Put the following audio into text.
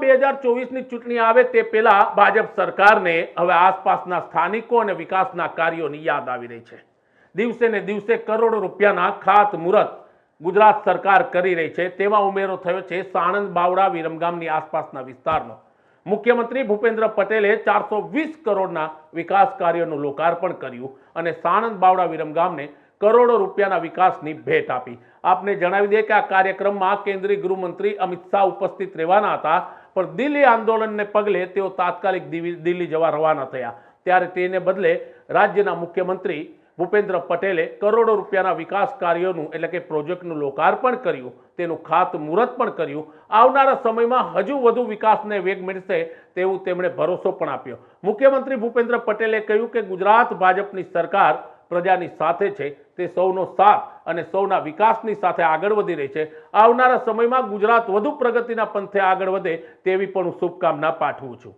બે હજાર ચોવીસની ચૂંટણી આવે તે પહેલા ભાજપ સરકારને હવે આસપાસના સ્થાનિકો અને વિકાસના કાર્યોની યાદ આવી રહી છે. દિવસે ને દિવસે કરોડો રૂપિયાના ખાત ગુજરાત સરકાર કરી રહી છે. તેમાં ઉમેરો થયો છે સાણંદ, બાવડા વિરમગામની આસપાસના વિસ્તારનો. મુખ્યમંત્રી ભૂપેન્દ્ર પટેલે ચારસો વીસ કરોડના વિકાસ કાર્યોનું લોકાર્પણ કર્યું અને સાણંદ, બાવડા વિરમગામને કરોડો રૂપિયાના વિકાસની ભેટ આપી. આપને જણાવી દઈએ કે આ કાર્યક્રમમાં કેન્દ્રીય ગૃહમંત્રી અમિત શાહ ઉપસ્થિત રહેવાના હતા, પણ દિલ્હી આંદોલનને પગલે તેઓ તાત્કાલિક દિલ્હી જવા રવાના થયા. ત્યારે તેને બદલે રાજ્યના મુખ્યમંત્રી ભૂપેન્દ્ર પટેલે કરોડો રૂપિયાના વિકાસ કાર્યોનું એટલે કે પ્રોજેક્ટનું લોકાર્પણ કર્યું, તેનું ખાતમુહૂર્ત પણ કર્યું. આવનારા સમયમાં હજુ વધુ વિકાસને વેગ મળશે તેવું તેમણે ભરોસો પણ આપ્યો. મુખ્યમંત્રી ભૂપેન્દ્ર પટેલે કહ્યું કે ગુજરાત ભાજપની સરકાર પ્રજાની સાથે છે, તે સૌનો સાથ અને સૌના વિકાસની સાથે આગળ વધી રહી છે. આવનારા સમયમાં ગુજરાત વધુ પ્રગતિના પંથે આગળ વધે તેવી પણ હું શુભકામના પાઠવું છું.